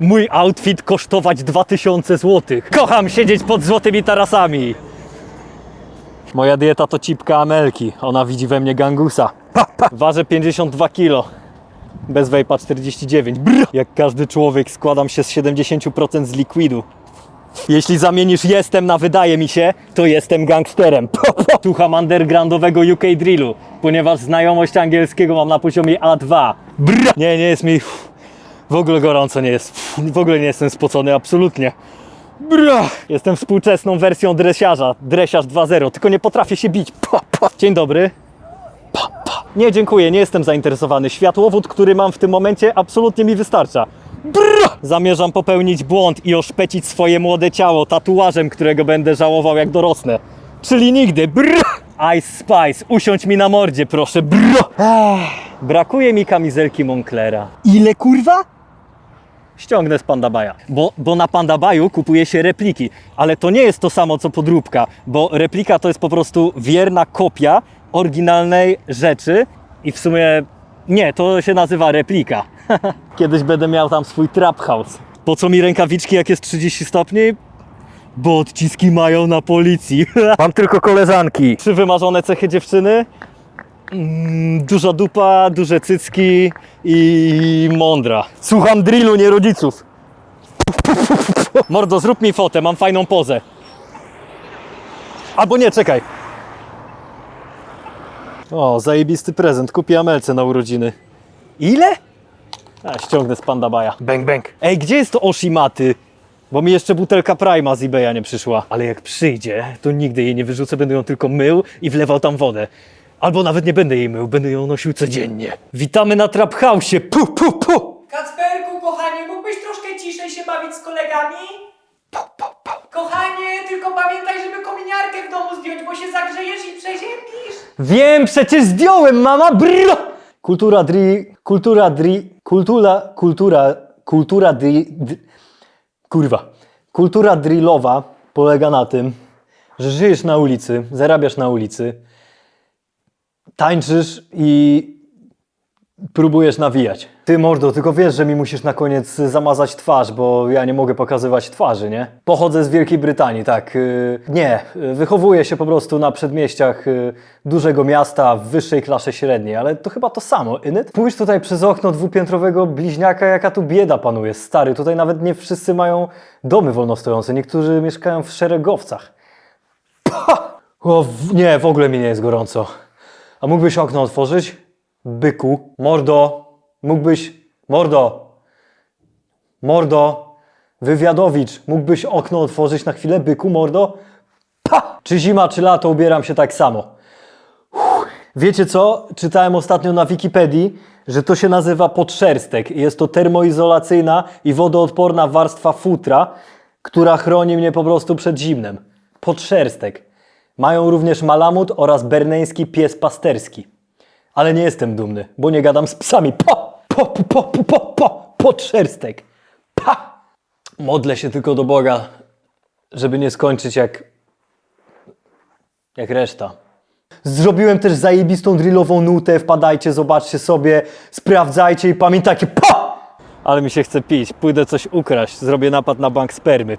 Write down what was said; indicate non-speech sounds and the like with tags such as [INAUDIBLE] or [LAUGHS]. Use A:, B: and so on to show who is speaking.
A: Mój outfit kosztować 2000 zł. Kocham siedzieć pod złotymi tarasami. Moja dieta to cipka Amelki. Ona widzi we mnie gangusa. Ważę 52 kilo. Bez wejpa 49. Brr. Jak każdy człowiek składam się z 70% z likwidu. Jeśli zamienisz jestem na wydaje mi się, to jestem gangsterem. Słucham undergroundowego UK drillu, ponieważ znajomość angielskiego mam na poziomie A2. Brr. Nie, nie jest mi w ogóle gorąco, nie jest. W ogóle nie jestem spocony, absolutnie. Bra! Jestem współczesną wersją dresiarza, dresiarz 2.0, tylko nie potrafię się bić. Pa, pa. Dzień dobry. Pa, pa. Nie, dziękuję, nie jestem zainteresowany. Światłowód, który mam w tym momencie, absolutnie mi wystarcza. Bra! Zamierzam popełnić błąd i oszpecić swoje młode ciało tatuażem, którego będę żałował jak dorosnę. Czyli nigdy. Bra! Ice Spice, usiądź mi na mordzie, proszę. Ech, brakuje mi kamizelki Monclera. Ile kurwa? Ściągnę z Pandabaja. Bo, bo na Pandabaju kupuje się repliki, ale to nie jest to samo co podróbka, bo replika to jest po prostu wierna kopia oryginalnej rzeczy i w sumie nie, to się nazywa replika. [LAUGHS] Kiedyś będę miał tam swój trap house. Po co mi rękawiczki jak jest 30 stopni? Bo odciski mają na policji. [LAUGHS] Mam tylko koleżanki. Trzy wymarzone cechy dziewczyny. Mm, Duża dupa, duże cycki i mądra. Słucham drillu, nie rodziców. Mordo, zrób mi fotę, mam fajną pozę. Albo nie, czekaj. O, zajebisty prezent, kupię Amelce na urodziny. Ile? A, ściągnę z Pandabaja. Bang, bang. Ej, gdzie jest to Oshimaty? Bo mi jeszcze butelka Prima z eBaya nie przyszła. Ale jak przyjdzie, to nigdy jej nie wyrzucę, będę ją tylko mył i wlewał tam wodę. Albo nawet nie będę jej mył, będę ją nosił codziennie. Witamy na Trap House. Pu, pu, pu.
B: Kacperku, kochanie, mógłbyś troszkę ciszej się bawić z kolegami? Kochanie, tylko pamiętaj, żeby kominiarkę w domu zdjąć, bo się zagrzejesz i przeziębisz.
A: Wiem, przecież zdjąłem, mama, brr! Kultura dri, kultura dri, kultura, kultura, kultura dri, d, kurwa. Kultura drillowa polega na tym, że żyjesz na ulicy, zarabiasz na ulicy, tańczysz i próbujesz nawijać. Ty mordo, tylko wiesz, że mi musisz na koniec zamazać twarz, bo ja nie mogę pokazywać twarzy, nie? Pochodzę z Wielkiej Brytanii, tak. y, nie, wychowuję się po prostu na przedmieściach y, dużego miasta w wyższej klasie średniej, ale to chyba to samo, innit? Spójrz tutaj przez okno dwupiętrowego bliźniaka, jaka tu bieda panuje. Stary, tutaj nawet nie wszyscy mają domy wolnostojące, niektórzy mieszkają w szeregowcach. O, w, nie, w ogóle mi nie jest gorąco. A mógłbyś okno otworzyć? Byku. Mordo. Mógłbyś... Mordo. Mordo. Wywiadowicz. Mógłbyś okno otworzyć na chwilę? Byku, mordo? Pa! Czy zima, czy lato ubieram się tak samo. Wiecie co? Czytałem ostatnio na Wikipedii, że to się nazywa podszerstek. Jest to termoizolacyjna i wodoodporna warstwa futra, która chroni mnie po prostu przed zimnem. Podszerstek. Mają również malamut oraz berneński pies pasterski. Ale nie jestem dumny, bo nie gadam z psami. Po, po, po, po, po, po, po, podszerstek. Pa! Modlę się tylko do Boga, żeby nie skończyć jak... jak reszta. Zrobiłem też zajebistą drillową nutę, wpadajcie, zobaczcie sobie, sprawdzajcie i pamiętajcie, po! Ale mi się chce pić, pójdę coś ukraść, zrobię napad na bank spermy.